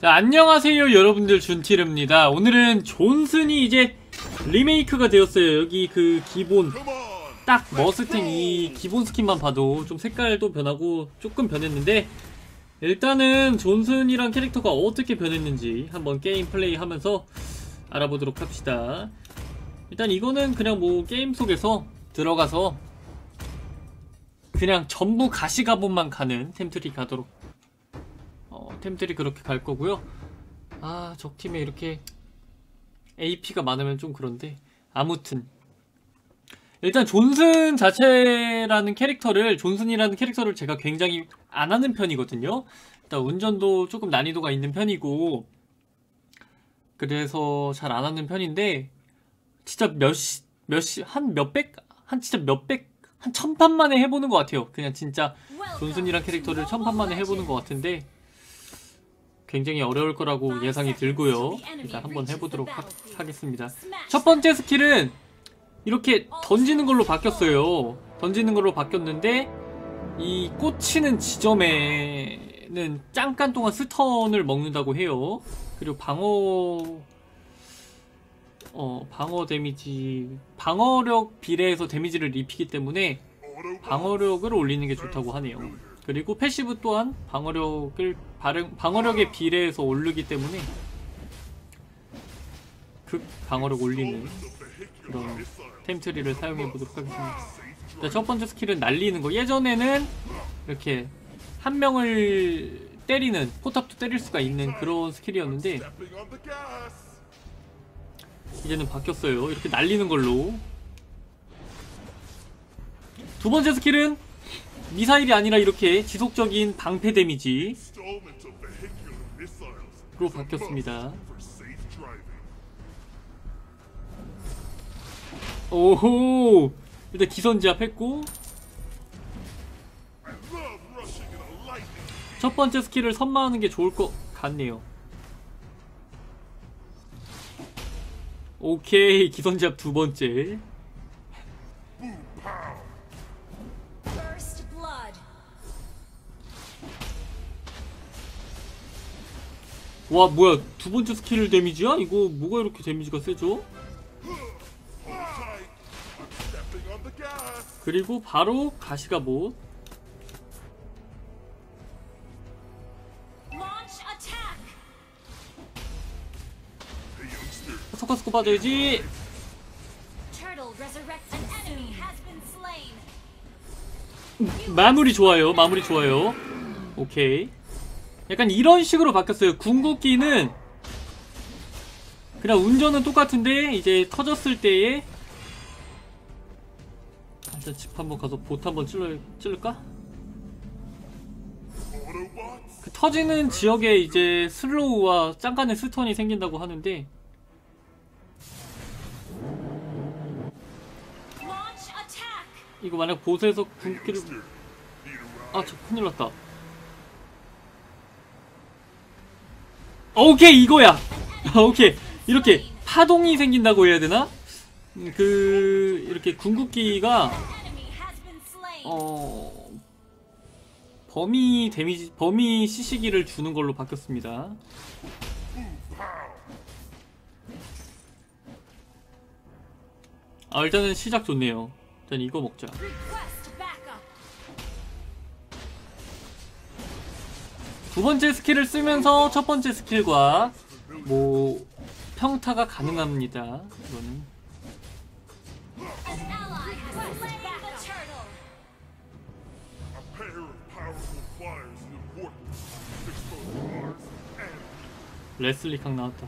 자, 안녕하세요, 여러분들. 준티르입니다. 오늘은 존슨이 이제 리메이크가 되었어요. 여기 그 기본, 딱 머스탱 이 기본 스킨만 봐도 좀 색깔도 변하고 조금 변했는데, 일단은 존슨이란 캐릭터가 어떻게 변했는지 한번 게임 플레이 하면서 알아보도록 합시다. 일단 이거는 그냥 뭐 게임 속에서 들어가서 그냥 전부 가시가본만 가는 템트리 가도록 어, 템들이 그렇게 갈 거고요. 아, 적팀에 이렇게 AP가 많으면 좀 그런데 아무튼 일단 존슨 자체라는 캐릭터를 존슨이라는 캐릭터를 제가 굉장히 안 하는 편이거든요. 일단 운전도 조금 난이도가 있는 편이고 그래서 잘 안 하는 편인데 진짜 몇시 몇시 한 몇백 한 진짜 몇백 한 천판 만에 해보는 것 같아요. 그냥 진짜 존슨이란 캐릭터를 천판 만에 해보는 것 같은데 굉장히 어려울 거라고 예상이 들고요. 일단 한번 해보도록 하, 겠습니다 첫 번째 스킬은 이렇게 던지는 걸로 바뀌었어요. 던지는 걸로 바뀌었는데 이 꽂히는 지점에는 잠깐 동안 스턴을 먹는다고 해요. 그리고 방어 어 방어 데미지 방어력 비례해서 데미지를 입히기 때문에 방어력을 올리는 게 좋다고 하네요. 그리고 패시브 또한 방어력을 방어력에 비례해서 오르기 때문에 극 방어력 올리는 그런 템트리를 사용해 보도록 하겠습니다. 자, 첫 번째 스킬은 날리는 거. 예전에는 이렇게 한 명을 때리는 포탑도 때릴 수가 있는 그런 스킬이었는데 이제는 바뀌었어요. 이렇게 날리는 걸로. 두 번째 스킬은 미사일이 아니라 이렇게 지속적인 방패 데미지 로 바뀌었습니다. 오호! 일단 기선제압 했고 첫 번째 스킬을 선마하는 게 좋을 것 같네요. 오케이 기선제압 두 번째 와 뭐야 두 번째 스킬 데미지야? 이거 뭐가 이렇게 데미지가 세죠? 그리고 바로 가시가 못 서커스코 빠져야지 마무리 좋아요 마무리 좋아요 오케이 약간 이런 식으로 바뀌었어요. 궁극기는 그냥 운전은 똑같은데 이제 터졌을 때에 일단 집 한번 가서 보트 한번 찔러, 찔를까? 그 터지는 지역에 이제 슬로우와 짱간의 스턴이 생긴다고 하는데 이거 만약 보스에서 궁극기를 아 저 큰일 났다 오케이 이거야 오케이 이렇게 파동이 생긴다고 해야 되나? 그 이렇게 궁극기가 어 범위 데미지 범위 시시기를 주는 걸로 바뀌었습니다. 아 일단은 시작 좋네요. 일단 이거 먹자. 두 번째 스킬을 쓰면서 첫 번째 스킬과 뭐 평타가 가능합니다. 이거는 레슬리 강 나왔다.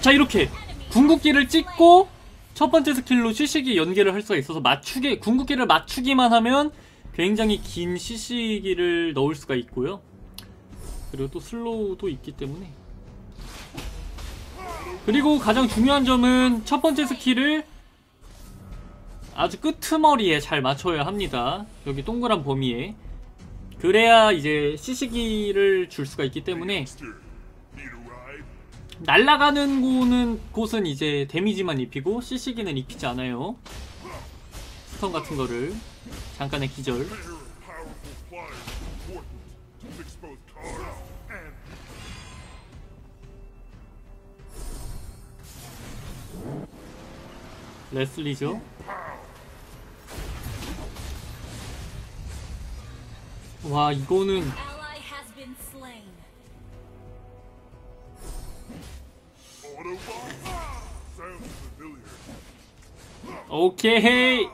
자 이렇게 궁극기를 찍고 첫 번째 스킬로 시식이 연계를 할 수가 있어서 맞추기 궁극기를 맞추기만 하면 굉장히 긴 CC기를 넣을 수가 있고요. 그리고 또 슬로우도 있기 때문에. 그리고 가장 중요한 점은 첫 번째 스킬을 아주 끄트머리에 잘 맞춰야 합니다. 여기 동그란 범위에. 그래야 이제 CC기를 줄 수가 있기 때문에 날아가는 곳은, 곳은 이제 데미지만 입히고 CC기는 입히지 않아요. 스턴 같은 거를. 잠깐의 기절. 레슬리죠. 와 이거는 오케이.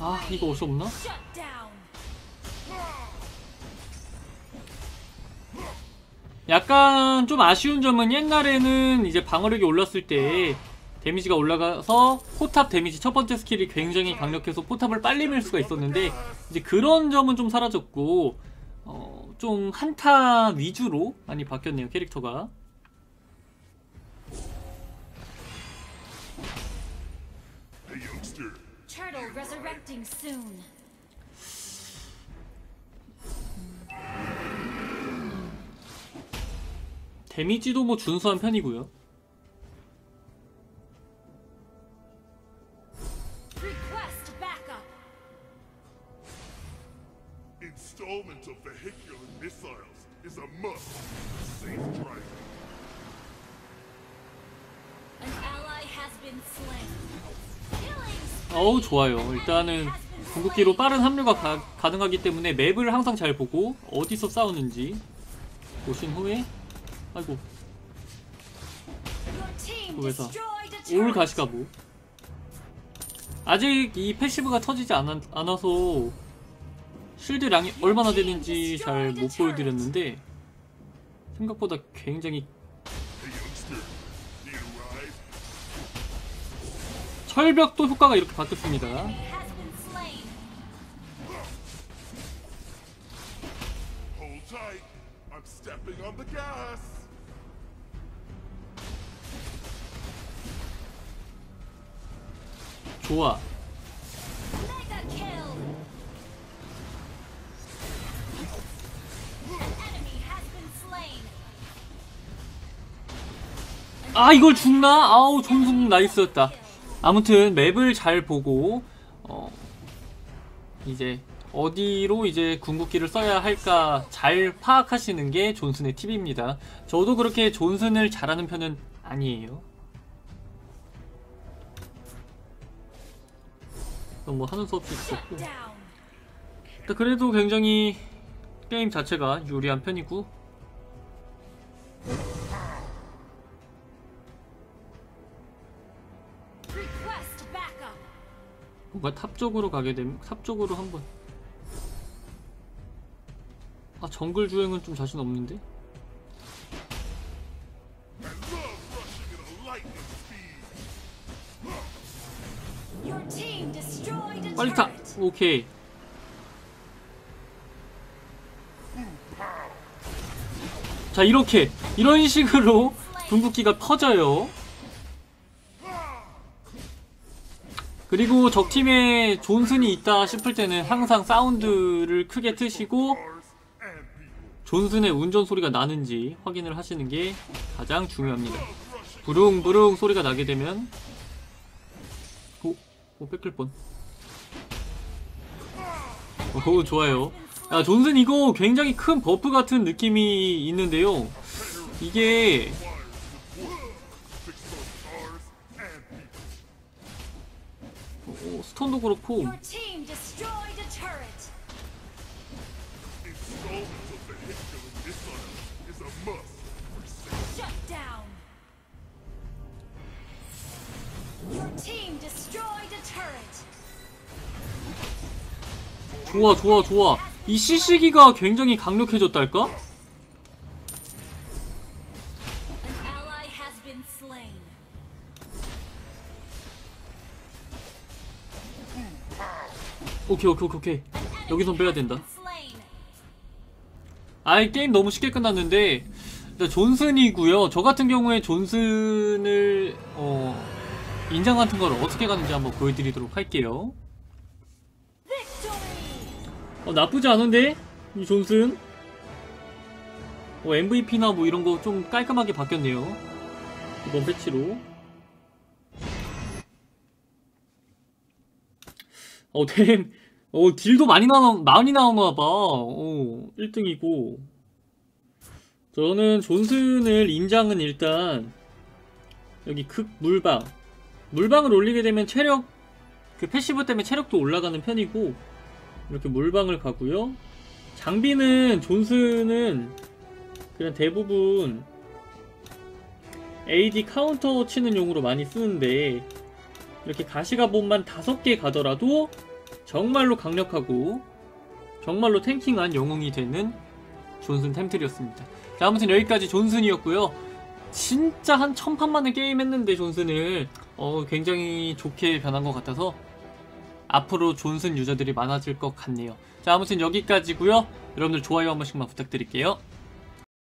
아. 이거 옷이 없나? 약간 좀 아쉬운 점은 옛날에는 이제 방어력이 올랐을 때 데미지가 올라가서 포탑 데미지 첫 번째 스킬이 굉장히 강력해서 포탑을 빨리 밀 수가 있었는데 이제 그런 점은 좀 사라졌고 어, 좀 한타 위주로 많이 바뀌었네요 캐릭터가. 데미지도 뭐 준수한 편이고요 어우 좋아요. 일단은 궁극기로 빠른 합류가 가, 가능하기 때문에 맵을 항상 잘 보고 어디서 싸우는지 보신 후에 아이고. A 올 turret. 가시가부 아직 이 패시브가 터지지 않아, 않아서 실드량이 얼마나 되는지 잘 못 보여드렸는데 생각보다 굉장히 철벽도 효과가 이렇게 바뀌었습니다. 좋아. 아 이걸 죽나? 아우 정승 나이스였다 아무튼 맵을 잘 보고 어 이제 어디로 이제 궁극기를 써야 할까 잘 파악하시는 게 존슨의 팁입니다. 저도 그렇게 존슨을 잘하는 편은 아니에요. 뭐 하는 수 없이 Shut 있었고 그래도 굉장히 게임 자체가 유리한 편이고 뭔가 탑 쪽으로 가게 되면 탑 쪽으로 한번 아 정글 주행은 좀 자신 없는데 빨리 타. 오케이 자 이렇게 이런 식으로 궁극기가 퍼져요 그리고 적팀에 존슨이 있다 싶을 때는 항상 사운드를 크게 트시고. 존슨의 운전 소리가 나는지 확인을 하시는 게 가장 중요합니다. 부릉부릉 소리가 나게 되면 오, 오 뺏길 뻔. 오 좋아요. 야 존슨 이거 굉장히 큰 버프 같은 느낌이 있는데요. 이게 스톤도 그렇고. 좋아 좋아 좋아. 이 CC기가 굉장히 강력해졌달까? 오케이 오케이 오케이 오케이. 여기선 빼야 된다. 아이 게임 너무 쉽게 끝났는데 일단 존슨이고요. 저 같은 경우에 존슨을 어, 인장 같은 걸 어떻게 가는지 한번 보여드리도록 할게요. 어, 나쁘지 않은데 이 존슨. 어, MVP나 뭐 이런 거 좀 깔끔하게 바뀌었네요. 이번 패치로. 어, 댐, 어, 딜도 많이 나오, 많이 나오나봐. 어, 1등이고. 저는 존슨을 인장은 일단, 여기 극 물방. 물방을 올리게 되면 체력, 그 패시브 때문에 체력도 올라가는 편이고, 이렇게 물방을 가고요. 장비는, 존슨은, 그냥 대부분, AD 카운터 치는 용으로 많이 쓰는데, 이렇게 가시가본만 다섯 개 가더라도 정말로 강력하고 정말로 탱킹한 영웅이 되는 존슨 템틀이었습니다. 자, 아무튼 여기까지 존슨이었고요. 진짜 한 천판 만에 게임했는데 존슨을 어, 굉장히 좋게 변한 것 같아서 앞으로 존슨 유저들이 많아질 것 같네요. 자, 아무튼 여기까지고요. 여러분들 좋아요 한 번씩만 부탁드릴게요.